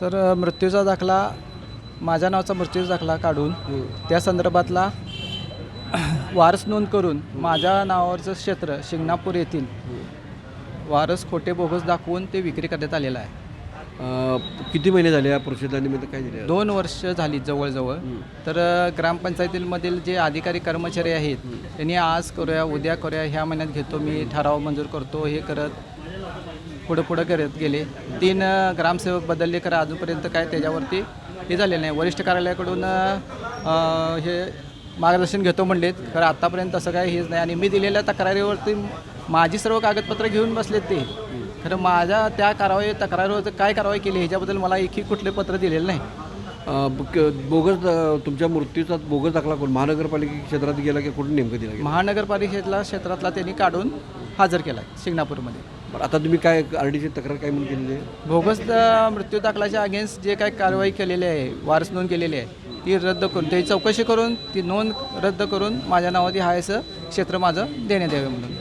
Sir मृत्यूचा दाखला माझ्या नावाचा मृत्यूचा दाखला काढून त्या संदर्भातला वारस नोंद करून माझ्या नावावरचं क्षेत्र शिंगणापूर येथील वारस खोटे बोगस दाखवून ते विक्री करण्यात आलेलं आहे. अ, किती महिने झाले या परिषदानिमित्त काय दिले दोन वर्ष झाली जवळजवळ. तर ग्रामपंचायतीमधील जे अधिकारी कर्मचारी आहेत त्यांनी आज करूया उद्या करूया ह्या महिन्यात घेतो मी ठराव मंजूर करतो हे करत पुढं पुढं करत गेले. तीन ग्रामसेवक बदलले खरं अजूनपर्यंत काय त्याच्यावरती हे झालेलं नाही. वरिष्ठ कार्यालयाकडून हे मार्गदर्शन घेतो म्हणलेत. खरं आत्तापर्यंत तसं काय हेच नाही. आणि मी दिलेल्या तक्रारीवरती माझी सर्व कागदपत्र घेऊन बसलेत ते. खरं माझ्या त्या कारवाई तक्रारीवर काय कारवाई केली ह्याच्याबद्दल मला एकही कुठले पत्र दिलेलं नाही. बोगस तुमच्या मृत्यूचा बोगस दाखला कोण? महानगरपालिका क्षेत्रात गेला की कुठून नेमकं दिला महानगरपालिकेतला क्षेत्रातला त्यांनी काढून हजर केला शिंगणापूरमध्ये. बरं आता तुम्ही काय आर डीची तक्रार काय म्हणून केलेली आहे? बोगस अ, मृत्यू दाखलाच्या अगेन्स्ट जे काही कारवाई केलेली आहे वारस नोंद केलेली आहे ती रद्द करून त्याची चौकशी करून ती नोंद रद्द करून माझ्या नावाची हायस असं क्षेत्र माझं देण्यात यावे म्हणून.